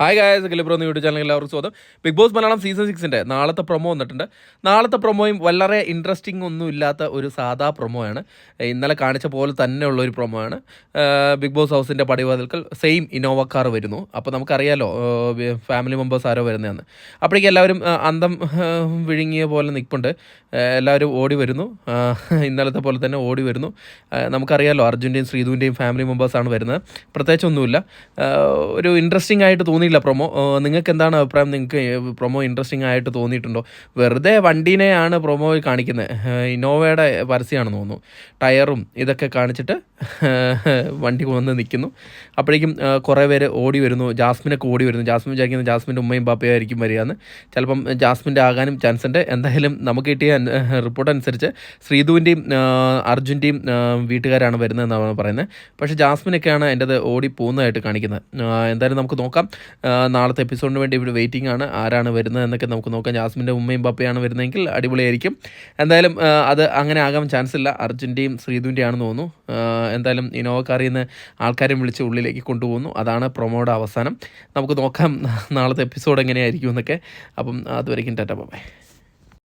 Hi guys കിലിപ്രോ എന്ന YouTube channel എല്ലാവർക്കും സ്വാഗതം. ബിഗ് ബോസ് മലയാളം സീസൺ സിക്സിന്റെ നാളത്തെ പ്രൊമോ വന്നിട്ടുണ്ട്. നാളത്തെ പ്രൊമോയും വളരെ ഇൻട്രസ്റ്റിംഗ് ഒന്നും ഇല്ലാത്ത ഒരു സാധാ പ്രൊമോ ആണ്. ഇന്നലെ കാണിച്ച പോലെ തന്നെയുള്ള ഒരു പ്രൊമോ ആണ്. ബിഗ് ബോസ് ഹൗസിന്റെ പടിവാതിൽക്കൽ സെയിം ഇന്നോവ കാർ വരുന്നു. അപ്പോൾ നമുക്കറിയാലോ ഫാമിലി മെമ്പേഴ്സ് ആരോ വരുന്നതെന്ന്. അപ്പോഴേക്കും എല്ലാവരും അന്തം വിഴുങ്ങിയ പോലെ നിൽപ്പുണ്ട്. എല്ലാവരും ഓടി വരുന്നു. ഇന്നലത്തെ പോലെ തന്നെ ഓടി വരുന്നു. നമുക്കറിയാലോ അർജുന്റെയും ശ്രീധുവിന്റെയും ഫാമിലി മെമ്പേഴ്സാണ് വരുന്നത്. പ്രത്യേകിച്ചൊന്നുമില്ല. ഒരു ഇൻട്രസ്റ്റിംഗ് ആയിട്ട് തോന്നിയില്ല പ്രൊമോ. നിങ്ങൾക്ക് എന്താണ് അഭിപ്രായം? നിങ്ങൾക്ക് പ്രൊമോ ഇൻട്രസ്റ്റിംഗ് ആയിട്ട് തോന്നിയിട്ടുണ്ടോ? വെറുതെ വണ്ടീനെയാണ് പ്രൊമോ കാണിക്കുന്നത് ഇന്നോവയുടെ പരസ്യമാണെന്ന് തോന്നുന്നു. ടയറും ഇതൊക്കെ കാണിച്ചിട്ട് വണ്ടി വന്ന് നിൽക്കുന്നു. അപ്പോഴേക്കും കുറേ പേര് ഓടി വരുന്നു. ജാസ്മിനൊക്കെ ഓടി വരുന്നു. ജാസ്മിൻ വിചാരിക്കുന്നത് ജാസ്മിന്റെ ഉമ്മയും പാപ്പയും ആയിരിക്കും വരികയെന്ന്. ചിലപ്പം ജാസ്മിന്റെ ആകാനും ചാൻസ് ഉണ്ട് എന്തായാലും നമുക്ക് കിട്ടിയ റിപ്പോർട്ട് അനുസരിച്ച് ശ്രീധുവിന്റെയും അർജുന്റെയും വീട്ടുകാരാണ് വരുന്നതെന്നാണ് പറയുന്നത്. പക്ഷേ ജാസ്മിനൊക്കെയാണ് എന്റെത് ഓടി പോകുന്നതായിട്ട് കാണിക്കുന്നത്. എന്തായാലും നമുക്ക് നോക്കാം. നാളത്തെ എപ്പിസോഡിന് വേണ്ടി ഇവിടെ വെയിറ്റിംഗ് ആണ്. ആരാണ് വരുന്നത് എന്നൊക്കെ നമുക്ക് നോക്കാം. ജാസ്മിന്റെ ഉമ്മയും പപ്പയാണ് വരുന്നതെങ്കിൽ അടിപൊളിയായിരിക്കും. എന്തായാലും അത് അങ്ങനെ ആകാൻ ചാൻസ് ഇല്ല. അർജുന്റെയും ശ്രീധുവിന്റെ ആണെന്ന് തോന്നുന്നു. എന്തായാലും ഇനോവ കാറിൽ നിന്ന് ആൾക്കാരെ വിളിച്ച് ഉള്ളിലേക്ക് കൊണ്ടുപോകുന്നു. അതാണ് പ്രൊമോയുടെ അവസാനം. നമുക്ക് നോക്കാം നാളത്തെ എപ്പിസോഡ് എങ്ങനെയായിരിക്കും എന്നൊക്കെ. അപ്പം അതുവരെയ്ക്കും ടാറ്റ ബൈ